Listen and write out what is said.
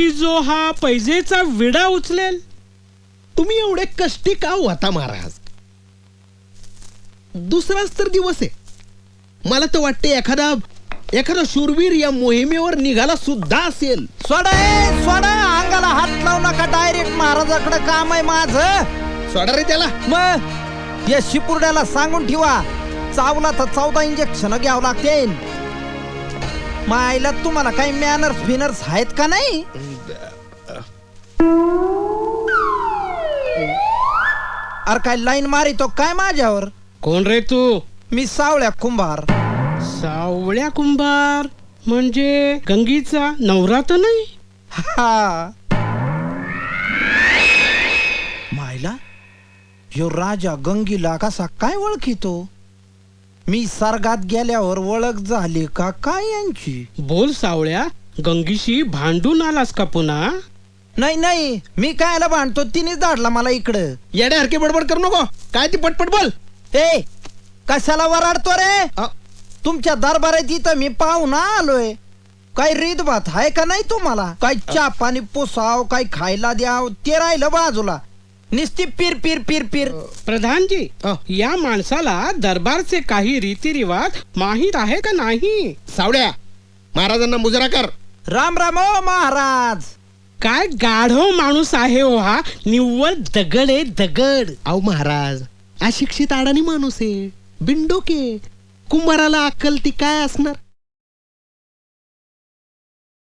की जो हा पैजेचा विडा उचलेल? तुम्ही एवढे कष्टी का होता महाराज दुसराच तर दिवस आहे. मला तर वाटते एखादा एखादा शूरवीर या मोहिमेवर निघाला सुद्धा असेल. सोडा ए, सोडा. अंगाला हात लावू नका. डायरेक्ट महाराजाकडे काम आहे माझं. सोडा रे त्याला. मग? या शिपुर्ड्याला सांगून ठेवा. चावला तर चौदा इंजेक्शन घ्यावं लागतील. मायला तुम्हाला काही मॅनर्स फिनर्स आहेत का नाही? अरे काय लाईन मारितो काय माझ्यावर? कोण रे तू? मी सावळ्या कुंभार. सावळ्या कुंभार म्हणजे गंगीचा नवरा तर नाही? हा. मायला यो राजा गंगीला कसा काय ओळखितो? मी सर्गात गेल्यावर ओळख झाली का? काय यांची? बोल सावळ्या गंगीशी भांडून आलास का पुन्हा? नाही नाही. मी कायला भांडतो? तिनेच धाडला मला इकडं. येड्यासारखे बडबड करू नको. काय ती पटपट बोल. ए कशाला वराडतो रे? अ, तुमच्या दरबारात इथं मी पाहून आलोय. काय रीत भात आहे का नाही तुम्हाला? काय चहा पाणी पोसाव काय खायला द्याव ते राहिलं बाजूला. निस्ती पीर पीर पीर पीर. प्रधानजी अ. या माणसाला दरबारचे काही रीतिरिवाज माहीत आहे का नाही? सावड्या महाराजांना मुजरा कर. राम राम ओ महाराज. काय गाढव माणूस आहे हो हा? निव्वळ दगड आहे दगड. अहो महाराज अशिक्षित अडाणी माणूस आहे बिंडोके कुंभाराला अक्कल ती काय असणार?